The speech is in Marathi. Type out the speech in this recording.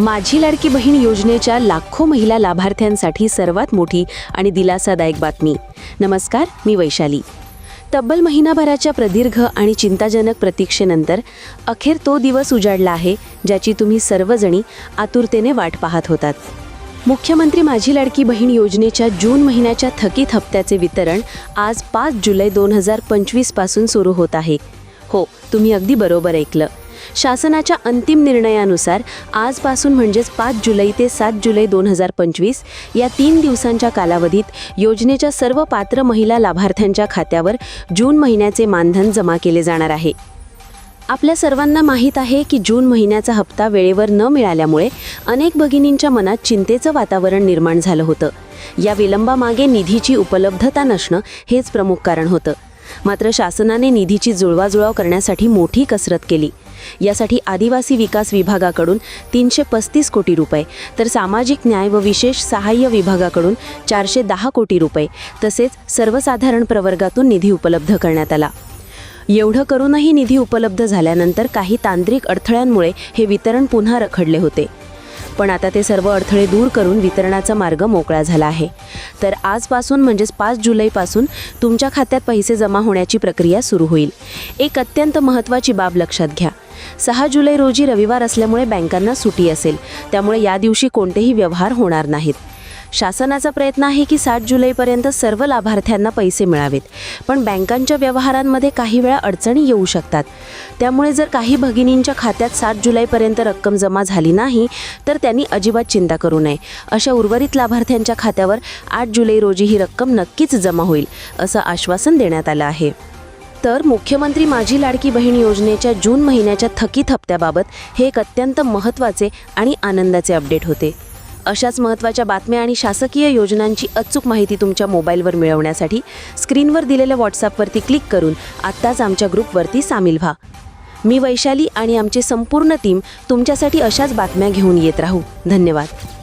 माझी लाडकी बहीण योजनेच्या लाखो महिला लाभार्थ्यांसाठी सर्वात मोठी आणि दिलासादायक बातमी. नमस्कार मी वैशाली. तब्बल महिनाभराच्या प्रदीर्घ आणि चिंताजनक प्रतीक्षेनंतर अखेर तो दिवस उजाडला आहे ज्याची तुम्ही सर्वजणी आतुरतेने वाट पाहत होतात. मुख्यमंत्री माझी लाडकी बहीण योजनेच्या जून महिन्याच्या थकीत हप्त्याचे वितरण आज पाच जुलै दोन हजार पंचवीसपासून सुरू होत आहे. हो तुम्ही अगदी बरोबर ऐकलं. शासनाच्या अंतिम निर्णयानुसार आजपासून म्हणजेच पाच जुलै ते सात जुलै दोन हजार पंचवीस या तीन दिवसांच्या कालावधीत योजनेच्या सर्व पात्र महिला लाभार्थ्यांच्या खात्यावर जून महिन्याचे मानधन जमा केले जाणार आहे. आपल्या सर्वांना माहीत आहे की जून महिन्याचा हप्ता वेळेवर न मिळाल्यामुळे अनेक भगिनींच्या मनात चिंतेचं वातावरण निर्माण झालं होतं. या विलंबामागे निधीची उपलब्धता नसणं हेच प्रमुख कारण होतं. मात्र शासनाने निधीची जुळवाजुळव करण्यासाठी मोठी कसरत केली. यासाठी आदिवासी विकास विभागाकडून तीनशे पस्तीस कोटी रुपये तर सामाजिक न्याय व विशेष सहाय्य विभागाकडून चारशे दहा कोटी रुपये तसेच सर्वसाधारण प्रवर्गातून निधी उपलब्ध करण्यात आला. एवढं करूनही निधी उपलब्ध झाल्यानंतर काही तांत्रिक अडथळ्यांमुळे हे वितरण पुन्हा रखडले होते. पण आता ते सर्व अडथळे दूर करून वितरणाचा मार्ग मोकळा झाला आहे. तर आजपासून म्हणजेच पाच जुलैपासून तुमच्या खात्यात पैसे जमा होण्याची प्रक्रिया सुरू होईल. एक अत्यंत महत्त्वाची बाब लक्षात घ्या. सहा जुलै रोजी रविवार असल्यामुळे बँकांना सुटी असेल. त्यामुळे या दिवशी कोणतेही व्यवहार होणार नाहीत. शासनाचा प्रयत्न आहे की सात जुलैपर्यंत सर्व लाभार्थ्यांना पैसे मिळावेत. पण बँकांच्या व्यवहारांमध्ये काही वेळा अडचणी येऊ शकतात. त्यामुळे जर काही भगिनींच्या खात्यात सात जुलैपर्यंत रक्कम जमा झाली नाही तर त्यांनी अजिबात चिंता करू नये. अशा उर्वरित लाभार्थ्यांच्या खात्यावर आठ जुलै रोजी ही रक्कम नक्कीच जमा होईल असं आश्वासन देण्यात आलं आहे. तर मुख्यमंत्री माझी लाडकी बहीण योजनेच्या जून महिन्याच्या थकीत हप्त्याबाबत हे एक अत्यंत महत्त्वाचे आणि आनंदाचे अपडेट होते. अशाच महत्त्वाच्या बातम्या आणि शासकीय योजनांची अचूक माहिती तुमच्या मोबाईलवर मिळवण्यासाठी स्क्रीनवर दिलेल्या व्हॉट्सॲपवरती क्लिक करून आत्ताच आमच्या ग्रुपवरती सामील व्हा. मी वैशाली आणि आमची संपूर्ण टीम तुमच्यासाठी अशाच बातम्या घेऊन येत राहू. धन्यवाद.